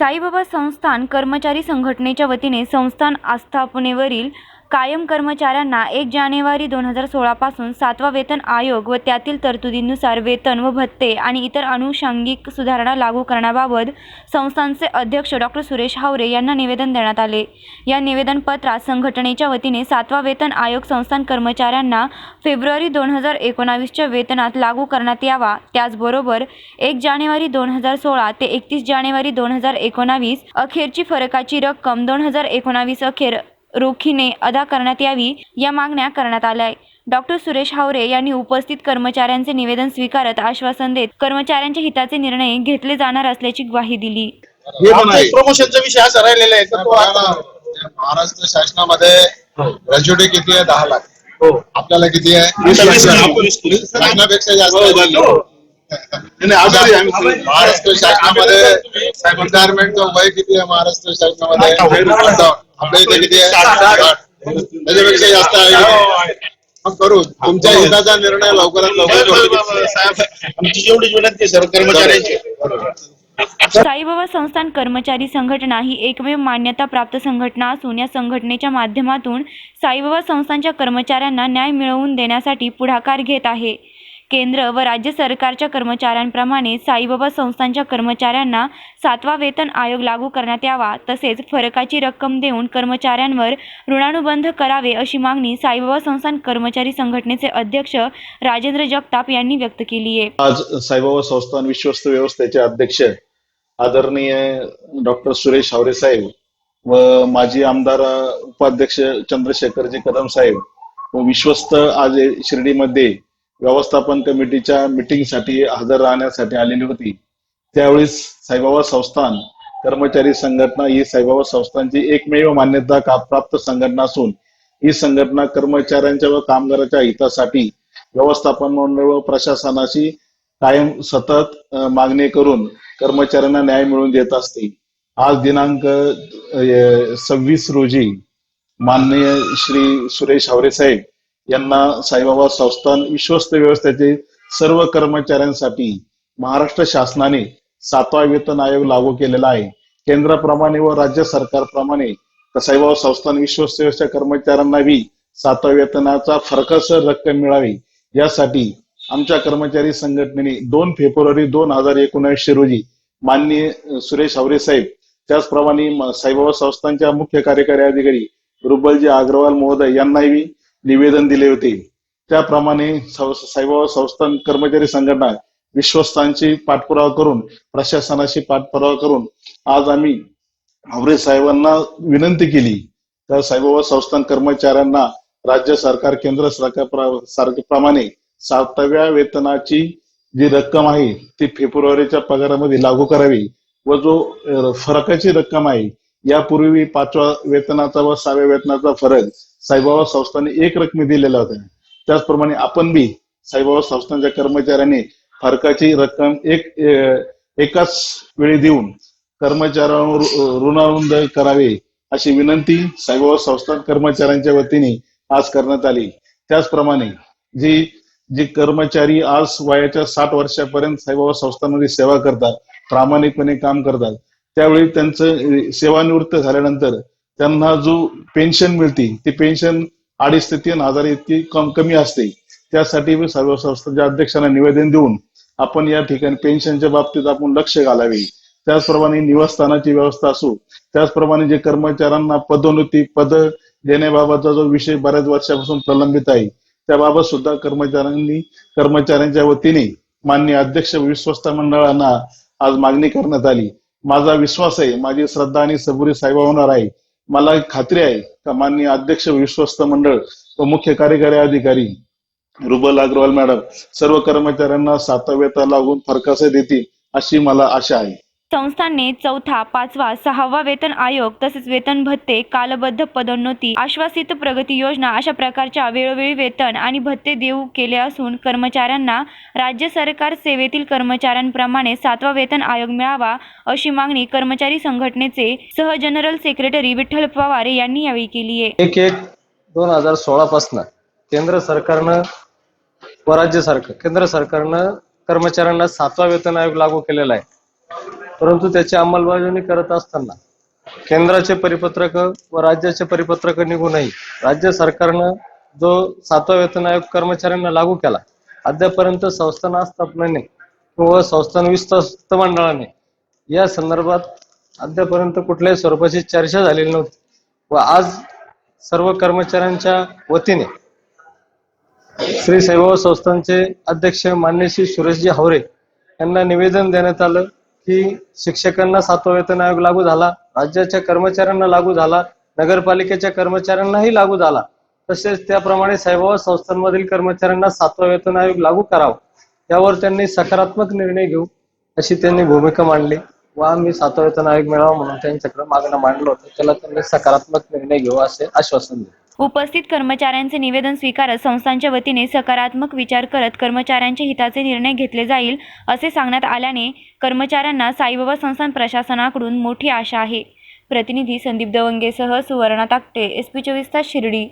साईबाबा संस्थान कर्मचारी संघटनेच्या वतीने संस्थान आस्थापनेवरील कायम कर्मचाऱ्यांना एक जानेवारी दोन हजार सोळापासून सातवा वेतन आयोग व त्यातील तरतुदींनुसार वेतन व भत्ते आणि इतर अनुषंगिक सुधारणा लागू करण्याबाबत संस्थांचे अध्यक्ष डॉक्टर सुरेश हावरे यांना निवेदन देण्यात आले. या निवेदनपत्रात संघटनेच्या वतीने सातवा वेतन आयोग संस्थान कर्मचाऱ्यांना फेब्रुवारी दोन हजार एकोणावीसच्या वेतनात लागू करण्यात यावा. त्याचबरोबर एक जानेवारी दोन हजार सोळा ते एकतीस जानेवारी दोन हजार एकोणावीस अखेरची फरकाची रक्कम दोन हजार एकोणावीस अखेर रोखीने अदा करण्यात यावी या मागण्या करण्यात आल्या आहे डॉक्टर सुरेश हावरे यांनी उपस्थित कर्मचाऱ्यांचे निवेदन स्वीकारत आश्वासन देत कर्मचाऱ्यांच्या हिताचे निर्णय घेतले जाणार असल्याची ग्वाही दिली. हे प्रमोशनचा विषय असा राहिलेला आहे तर तो आता महाराष्ट्र शासनामध्ये ग्रॅज्युएटी किती आहे? दहा लाख. हो. आपल्याला किती आहे? वीस लाख. आपण वीस लाख. शासनापेक्षा जास्त हो, आहे. हो. नाही, नाही, आजारी आहे आम्ही. महाराष्ट्र शासनामध्ये रिटायरमेंटचं वय किती आहे महाराष्ट्र शासनामध्ये अठ्ठावन्न. आपल्या इथे किती आहे साठ, साठ. साठ. त्याच्यापेक्षा जास्त आहे मग करू तुमच्या हिताचा निर्णय लवकरात लवकर करू. साहेब, आमची जेवढी विनंती आहे सर्व कर्मचाऱ्यांची साईबाबा संस्थान कर्मचारी संघटना ही एकमेव मान्यता प्राप्त संघटना असून या संघटनेच्या माध्यमातून साईबाबा संस्थांच्या कर्मचाऱ्यांना न्याय मिळवून देण्यासाठी पुढाकार घेत आहे केंद्र व राज्य सरकारच्या कर्मचाऱ्यांप्रमाणे साईबाबा संस्थांच्या कर्मचाऱ्यांना सातवा वेतन आयोग लागू करण्यात यावा तसेच फरकाची रक्कम देऊन कर्मचाऱ्यांवर ऋणानुबंध करावे अशी मागणी साईबाबा संस्थान कर्मचारी संघटनेचे अध्यक्ष राजेंद्र जगताप यांनी व्यक्त केली आहे. आज साईबाबा संस्थान विश्वस्त व्यवस्थेचे अध्यक्ष आदरणीय डॉक्टर सुरेश हावरे साहेब व माजी आमदार उपाध्यक्ष चंद्रशेखरजी कदम साहेब व विश्वस्त आज शिर्डीमध्ये व्यवस्थापन कमिटीच्या मीटिंगसाठी हजर राहण्यासाठी आलेली होती. त्यावेळी साईबाबा संस्थान कर्मचारी संघटना ही साईबाबा संस्थांची एकमेव मान्यता प्राप्त संघटना असून ही संघटना कर्मचाऱ्यांच्या व कामगारांच्या हितासाठी व्यवस्थापन मंडळ व प्रशासनाशी कायम सतत मागणी करून कर्मचाऱ्यांना न्याय मिळवून देत असते. आज दिनांक सव्वीस रोजी माननीय श्री सुरेश हावरे साहेब यांना साईबाबा संस्थान विश्वस्त व्यवस्थेचे सर्व कर्मचाऱ्यांसाठी महाराष्ट्र शासनाने सातवा वेतन आयोग लागू केलेला आहे. केंद्राप्रमाणे व राज्य सरकारप्रमाणे साईबाबा संस्थान विश्वस्त व्यवस्था कर्मचाऱ्यांनाही सातवा वेतनाचा फरकासर रक्कम मिळावी. यासाठी आमच्या कर्मचारी संघटनेने दोन फेब्रुवारी दोन हजार एकोणऐंशी रोजी माननीय सुरेश आवरे साहेब त्याचप्रमाणे साईबाबा संस्थांच्या मुख्य कार्यकारी अधिकारी रुबलजी अग्रवाल महोदय यांनाही निवेदन दिले होते. त्याप्रमाणे साईबाबा संस्थान कर्मचारी संघटना विश्वस्तांची पाठपुरावा करून प्रशासनाशी पाठपुरावा करून आज आम्ही आवरे साहेबांना विनंती केली. तर साईबाबा संस्थान कर्मचाऱ्यांना राज्य सरकार केंद्र सरकार प्र- सरकारप्रमाणे सातव्या वेतनाची जी रक्कम आहे ती फेब्रुवारीच्या पगारामध्ये लागू करावी व जो फरकाची रक्कम आहे यापूर्वी पाचव्या वेतनाचा व सहाव्या वेतनाचा फरक साईबाबा संस्थांनी एक रकमी दिलेला होता. त्याचप्रमाणे आपण बी साईबाबा संस्थांच्या कर्मचाऱ्यांनी फरकाची रक्कम एक एकाच वेळी देऊन कर्मचाऱ्यांवर अ, ऋणानुंद करावे अशी विनंती साईबाबा संस्थान कर्मचाऱ्यांच्या वतीने आज करण्यात आली. त्याचप्रमाणे जी जे कर्मचारी आज वयाच्या साठ वर्षापर्यंत साईबाबा संस्थांमध्ये सेवा करतात प्रामाणिकपणे काम करतात त्यावेळी त्यांचं सेवानिवृत्त झाल्यानंतर त्यांना जो पेन्शन मिळते ती पेन्शन अडीच ते तीन हजार इतकी कम कमी असते. त्यासाठी सर्व संस्थांच्या अध्यक्षांना निवेदन देऊन आपण या ठिकाणी पेन्शनच्या बाबतीत आपण लक्ष घालावे. त्याचप्रमाणे निवासस्थानाची व्यवस्था असो त्याचप्रमाणे जे कर्मचाऱ्यांना पदोन्नती पद देण्याबाबतचा जो विषय बऱ्याच वर्षापासून प्रलंबित आहे त्याबाबत सुद्धा कर्मचाऱ्यांनी कर्मचाऱ्यांच्या वतीने मान्य अध्यक्ष विश्वस्त मंडळांना आज मागणी करण्यात आली. माझा विश्वास आहे माझी श्रद्धा आणि सबुरी होणार आहे. मला खात्री आहे का माननीय अध्यक्ष विश्वस्त मंडळ व मुख्य कार्यकारी अधिकारी रुबल अग्रवाल मॅडम सर्व कर्मचाऱ्यांना सातव्यता लागून फरकासे देतील अशी मला आशा आहे. संस्थांनी चौथा पाचवा सहावा वेतन आयोग तसेच वेतन भत्ते कालबद्ध पदोन्नती आश्वासित प्रगती योजना अशा प्रकारच्या वेळोवेळी वेतन आणि भत्ते देऊ केले असून कर्मचाऱ्यांना राज्य सरकार सेवेतील कर्मचाऱ्यांप्रमाणे सातवा वेतन आयोग मिळावा अशी मागणी कर्मचारी संघटनेचे सह जनरल सेक्रेटरी विठ्ठल पवार यांनी यावेळी केली आहे. एक एक दोन हजार सोळा पासून केंद्र सरकारनं व राज्य सरकार केंद्र सरकारनं कर्मचाऱ्यांना सातवा वेतन आयोग लागू केलेला आहे. परंतु त्याची अंमलबजावणी करत असताना केंद्राचे परिपत्रक व राज्याचे परिपत्रक निघूनही राज्य सरकारनं जो सातवा वेतन आयोग कर्मचाऱ्यांना लागू केला अद्यापर्यंत संस्थान आस्थापनाने व संस्थान विस्तार मंडळाने या संदर्भात अद्यापर्यंत कुठल्याही स्वरूपाची चर्चा झालेली नव्हती. व आज सर्व कर्मचाऱ्यांच्या वतीने श्री साईबाबा संस्थानचे अध्यक्ष मान्य श्री सुरेशजी हावरे यांना निवेदन देण्यात आलं. की शिक्षकांना सातवा वेतन आयोग लागू झाला राज्याच्या कर्मचाऱ्यांना लागू झाला नगरपालिकेच्या कर्मचाऱ्यांनाही लागू झाला. तसेच त्याप्रमाणे साईबाबा संस्थांमधील कर्मचाऱ्यांना सातवा वेतन आयोग लागू करावा. यावर त्यांनी सकारात्मक निर्णय घेऊ अशी त्यांनी भूमिका मांडली. व आम्ही सातवा वेतन आयोग मिळावा म्हणून त्यांच्याकडे मागणं मांडलं होतं. त्याला त्यांनी सकारात्मक निर्णय घेऊ असे आश्वासन दिले. उपस्थित कर्मचाऱ्यांचे निवेदन स्वीकारत संस्थांच्या वतीने सकारात्मक विचार करत कर्मचाऱ्यांच्या हिताचे निर्णय घेतले जाईल असे सांगण्यात आल्याने कर्मचाऱ्यांना साईबाबा संस्थान प्रशासनाकडून मोठी आशा आहे. प्रतिनिधी संदीप दवंगेसह सुवर्णा ताकटे एस पी चोवीस तास शिर्डी.